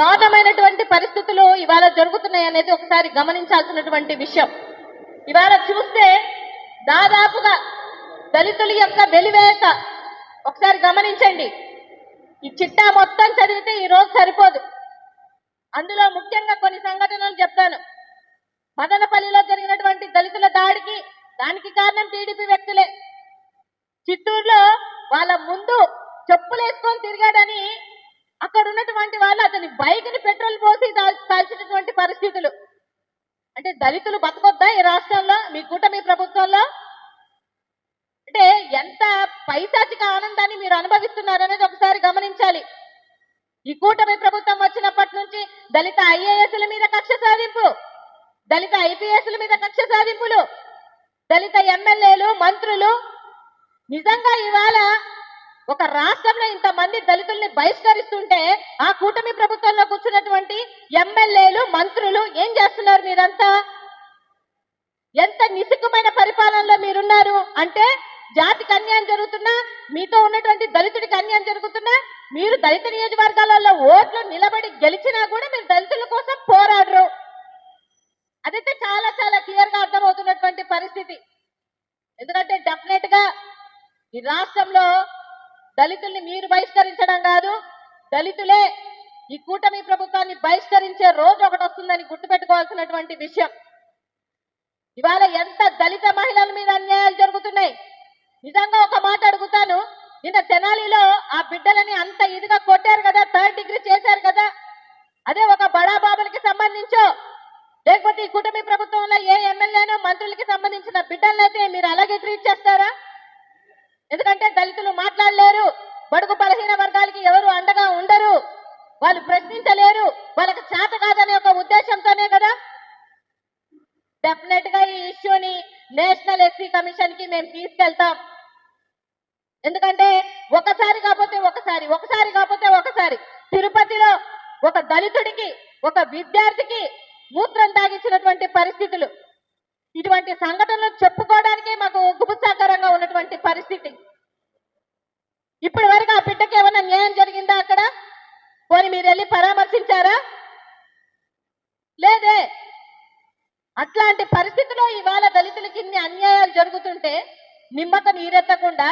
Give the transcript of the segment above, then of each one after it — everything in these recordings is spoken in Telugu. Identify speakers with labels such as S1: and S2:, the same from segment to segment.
S1: దారుణమైనటువంటి పరిస్థితులు ఇవాళ జరుగుతున్నాయి అనేది ఒకసారి గమనించాల్సినటువంటి విషయం. ఇవాళ చూస్తే దాదాపుగా దళితుల యొక్క వెలివేత. ఒకసారి గమనించండి. ఈ చిట్టా మొత్తం చదివితే ఈ రోజు సరిపోదు. అందులో ముఖ్యంగా కొన్ని సంఘటనలు చెప్తాను. మదనపల్లిలో జరిగినటువంటి దళితుల దాడికి దానికి కారణం టీడీపీ వ్యక్తులే. చిత్తూరులో వాళ్ళ ముందు చెప్పులేసుకొని తిరిగాడని అక్కడ ఉన్నటువంటి వాళ్ళు అతని బైక్ని పెట్రోల్ పోసి కాల్- కాల్చినటువంటి పరిస్థితులు. అంటే దళితులు బతకొద్దా ఈ రాష్ట్రంలో మీ కూటమి ప్రభుత్వంలో? అంటే ఎంత పైశాచిక ఆనందాన్ని మీరు అనుభవిస్తున్నారు అనేది ఒకసారి గమనించాలి. ఈ కూటమి ప్రభుత్వం వచ్చినప్పటి నుంచి దళిత ఐఏఎస్ల మీద కక్ష సాధింపు దళిత ఐపీఎస్ల మీద కక్ష సాధింపులు దళిత ఎమ్మెల్యేలు మంత్రులు. నిజంగా ఇవాళ ఒక రాష్ట్రంలో ఇంతమంది దళితుల్ని బహిష్కరిస్తుంటే ఆ కూటమి ప్రభుత్వంలో కూర్చున్నటువంటి ఎమ్మెల్యేలు మంత్రులు ఏం చేస్తున్నారు మీరంతా? ఎంత నిసిగ్గుమైన పరిపాలనలో మీరున్నారు? అంటే జాతికి అన్యాయం జరుగుతున్నా మీతో ఉన్నటువంటి దళితుడికి అన్యాయం జరుగుతున్నా మీరు దళిత నియోజకవర్గాలలో ఓట్లు నిలబడి గెలిచినా కూడా మీరు దళితుల కోసం పోరాడరు. అదైతే చాలా చాలా క్లియర్గా అర్థమవుతున్నటువంటి పరిస్థితి. ఎందుకంటే డెఫినెట్గా ఈ రాష్ట్రంలో దళితుల్ని మీరు బహిష్కరించడం కాదు. దళితులే ఈ కూటమి ప్రభుత్వాన్ని బహిష్కరించే రోజు ఒకటి వస్తుందని గుర్తుపెట్టుకోవాల్సినటువంటి విషయం. ఇవాళ ఎంత దళిత మహిళల మీద అన్యాయాలు జరుగుతున్నాయి. నిజంగా ఒక మాట అడుగుతాను. నిన్న తెనాలిలో ఆ బిడ్డలని అంత ఇదిగా కొట్టారు కదా థర్డ్ డిగ్రీ చేశారు కదా. అదే ఒక బడా బాబులకి సంబంధించో లేకపోతే ఈ కూటమి ప్రభుత్వంలో ఏ ఎమ్మెల్యేనో మంత్రులకి సంబంధించిన బిడ్డలనైతే మీరు అలాగే ట్రీట్ చేస్తారా? ఎందుకంటే దళితులు మాట్లాడలేరు. బడుగు బలహీన వర్గాలకి ఎవరు అండగా ఉండరు. వాళ్ళు ప్రశ్నించలేరు. వాళ్ళకి చేత కాదనే ఒక ఉద్దేశంతోనే కదా. డెఫినెట్గా ఈ ఇష్యూని నేషనల్ ఎస్సీ కమిషన్కి మేము తీసుకెళ్తాం. ఎందుకంటే ఒకసారి కాకపోతే ఒకసారి ఒకసారి కాకపోతే ఒకసారి తిరుపతిలో ఒక దళితుడికి ఒక విద్యార్థికి మూత్రం తాగించినటువంటి పరిస్థితులు. ఇటువంటి సంఘటనలు చెప్పుకోవడానికే మాకు గుబుత్సాకరంగా ఉన్నటువంటి పరిస్థితి. ఇప్పటి వరకు ఆ బిడ్డకి ఏమైనా న్యాయం జరిగిందా అక్కడ? పోనీ మీరు వెళ్ళి పరామర్శించారా? లేదే. అట్లాంటి పరిస్థితిలో ఇవాళ దళితులకి ఇన్ని అన్యాయాలు జరుగుతుంటే నిమ్మక నీరెత్తకుండా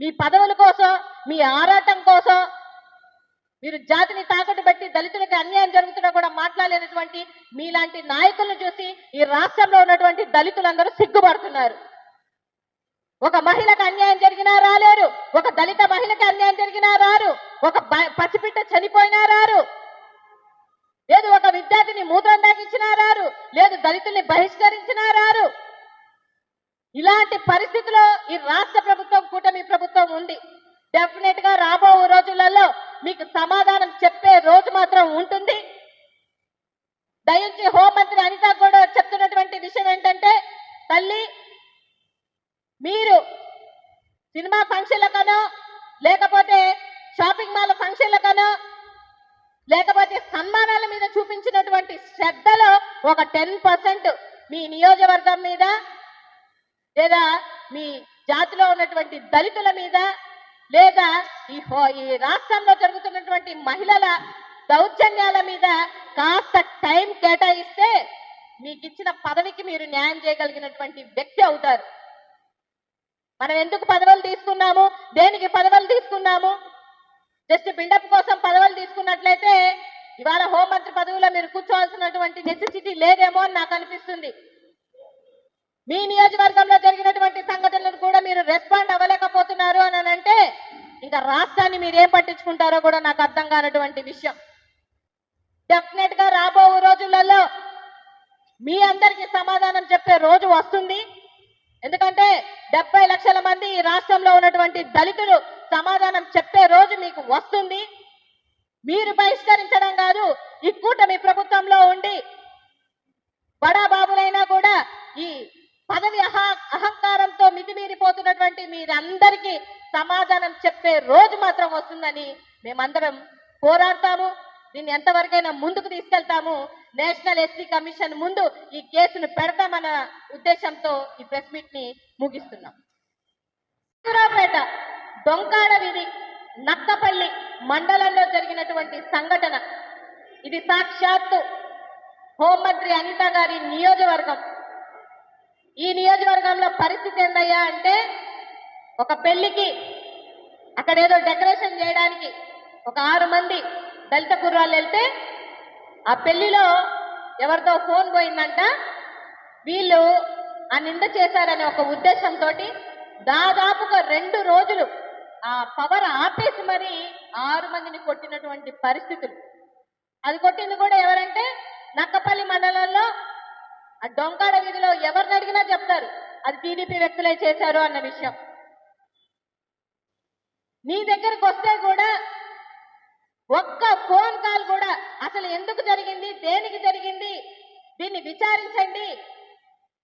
S1: మీ పదవుల కోసం మీ ఆరాటం కోసం మీరు జాతిని తాకట్టు పెట్టి దళితులకు అన్యాయం జరుగుతున్నా కూడా మాట్లాడలేనటువంటి మీలాంటి నాయకులను చూసి ఈ రాష్ట్రంలో ఉన్నటువంటి దళితులందరూ సిగ్గుపడుతున్నారు. ఒక మహిళకు అన్యాయం జరిగినా రాలేరు. ఒక దళిత మహిళకి అన్యాయం జరిగినా రారు. ఒక పసిపిట్ట చనిపోయినా రారు. లేదు ఒక విద్యార్థిని మూత్రం తాగించినా రారు. లేదు దళితుల్ని బహిష్కరించినా రారు. ఇలాంటి పరిస్థితిలో ఈ రాష్ట్ర ప్రభుత్వం కూటమి ప్రభుత్వం ఉంది. డెఫినెట్గా రాబో రోజులలో మీకు సమాధానం చెప్పే రోజు మాత్రం ఉంటుంది. దయించి హోంమంత్రి అనిత కూడా చెప్తున్నటువంటి విషయం ఏంటంటే తల్లి మీరు సినిమా ఫంక్షన్లకనో లేకపోతే షాపింగ్ మాల్ ఫంక్షన్లకనో లేకపోతే సన్మానాల మీద చూపించినటువంటి శ్రద్ధలో ఒక టెన్ పర్సెంట్ మీ నియోజకవర్గం మీద లేదా మీ జాతిలో ఉన్నటువంటి దళితుల మీద లేదా ఈ ఈ రాష్ట్రంలో జరుగుతున్నటువంటి మహిళల దౌర్జన్యాల మీద కాస్త టైం కేటాయిస్తే మీకు ఇచ్చిన పదవికి మీరు న్యాయం చేయగలిగినటువంటి వ్యక్తి అవుతారు. మనం ఎందుకు పదవులు తీసుకున్నాము? దేనికి పదవులు తీసుకున్నాము? జస్ట్ బిల్డప్ కోసం పదవులు తీసుకున్నట్లయితే ఇవాళ హోంమంత్రి పదవిలో మీరు కూర్చోవాల్సినటువంటి నెసెసిటీ లేదేమో అని నాకు అనిపిస్తుంది. మీ నియోజకవర్గంలో జరిగినటువంటి సంఘటనలు కూడా మీరు రెస్పాండ్ అవ్వలేకపోతున్నారు అని అంటే ఇంకా రాష్ట్రాన్ని మీరు ఏం పట్టించుకుంటారో కూడా నాకు అర్థం కానటువంటి విషయం. డెఫినెట్గా రాబో రోజులలో మీ అందరికీ సమాధానం చెప్పే రోజు వస్తుంది. ఎందుకంటే డెబ్బై లక్షల మంది ఈ రాష్ట్రంలో ఉన్నటువంటి దళితులు సమాధానం చెప్పే రోజు మీకు వస్తుంది. మీరు బహిష్కరించడం కాదు ఈ కూటమి ప్రభుత్వంలో ఉండి బడా బాబులైనా కూడా ఈ పదవి అహంకారంతో మితిమీరిపోతున్నటువంటి మీరందరికీ సమాధానం చెప్పే రోజు మాత్రం వస్తుందని మేమందరం పోరాడతాము. దీన్ని ఎంతవరకైనా ముందుకు తీసుకెళ్తాము. నేషనల్ ఎస్సీ కమిషన్ ముందు ఈ కేసును పెడతామన్న ఉద్దేశంతో ఈ ప్రెస్ మీట్ని ముగిస్తున్నాం. సూరాపేట దొంకాడ వీధి నక్కపల్లి మండలంలో జరిగినటువంటి సంఘటన. ఇది సాక్షాత్తు హోంమంత్రి అనిత గారి నియోజకవర్గం. ఈ నియోజకవర్గంలో పరిస్థితి ఏందయ్యా అంటే ఒక పెళ్ళికి అక్కడ ఏదో డెకరేషన్ చేయడానికి ఒక ఆరు మంది దళిత కుర్రాళ్ళు వెళ్తే ఆ పెళ్ళిలో ఎవరితో ఫోన్ పోయిందంట. వీళ్ళు ఆ నింద చేశారనే ఒక ఉద్దేశంతో దాదాపుగా రెండు రోజులు ఆ పవర్ ఆపేసి మరి ఆరు మందిని కొట్టినటువంటి పరిస్థితులు. అది కొట్టింది కూడా ఎవరంటే నక్కపల్లి మండలంలో ఆ డొంకాడ వీధిలో ఎవరిని అడిగినా చెప్తారు. అది టీడీపీ వ్యక్తులే చేశారు అన్న విషయం. నీ దగ్గరకు వస్తే కూడా ఒక్క ఫోన్ కాల్ కూడా అసలు ఎందుకు జరిగింది? దేనికి జరిగింది? దీన్ని విచారించండి.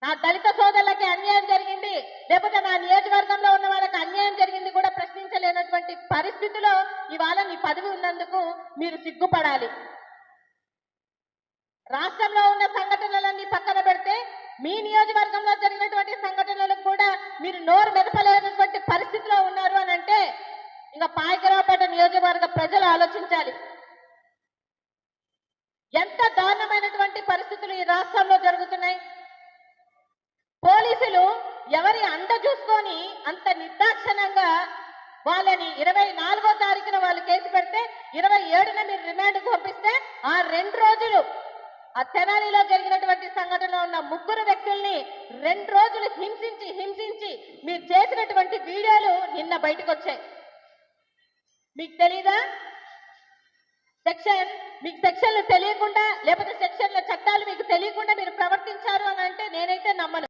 S1: నా దళిత సోదరులకి అన్యాయం జరిగింది. లేకపోతే నా నియోజకవర్గంలో ఉన్న వాళ్ళకి అన్యాయం జరిగింది కూడా ప్రశ్నించలేనటువంటి పరిస్థితిలో ఇవాళ నీ పదవి ఉన్నందుకు మీరు సిగ్గుపడాలి. రాష్ట్రంలో ఉన్న సంఘటనలన్నీ పక్కన పెడితే మీ నియోజకవర్గంలో జరిగినటువంటి సంఘటనలకు కూడా మీరు నోరు మెదపలేనటువంటి పరిస్థితిలో ఉన్నారు అని అంటే ఇంకా పాయకరావుపేట నియోజకవర్గ ప్రజలు ఆలోచించాలి. ఎంత దారుణమైనటువంటి పరిస్థితులు ఈ రాష్ట్రంలో జరుగుతున్నాయి. పోలీసులు ఎవరి అండ చూసుకొని అంత నిర్దాక్షణంగా వాళ్ళని ఇరవై నాలుగో తారీఖున వాళ్ళు కేసు పెడితే ఇరవై ఏడున మీరు రిమాండ్కు పంపిస్తే ఆ రెండు రోజులు ఆ తెనాలిలో జరిగినటువంటి సంఘటనలో ఉన్న ముగ్గురు వ్యక్తుల్ని రెండు రోజులు హింసించి హింసించి మీరు చేసినటువంటి వీడియోలు నిన్న బయటకు వచ్చాయి మీకు తెలీదా? సెక్షన్ మీకు సెక్షన్లు తెలియకుండా లేకపోతే సెక్షన్ల చట్టాలు మీకు తెలియకుండా మీరు ప్రవర్తించారు అని అంటే నేనైతే నమ్మను.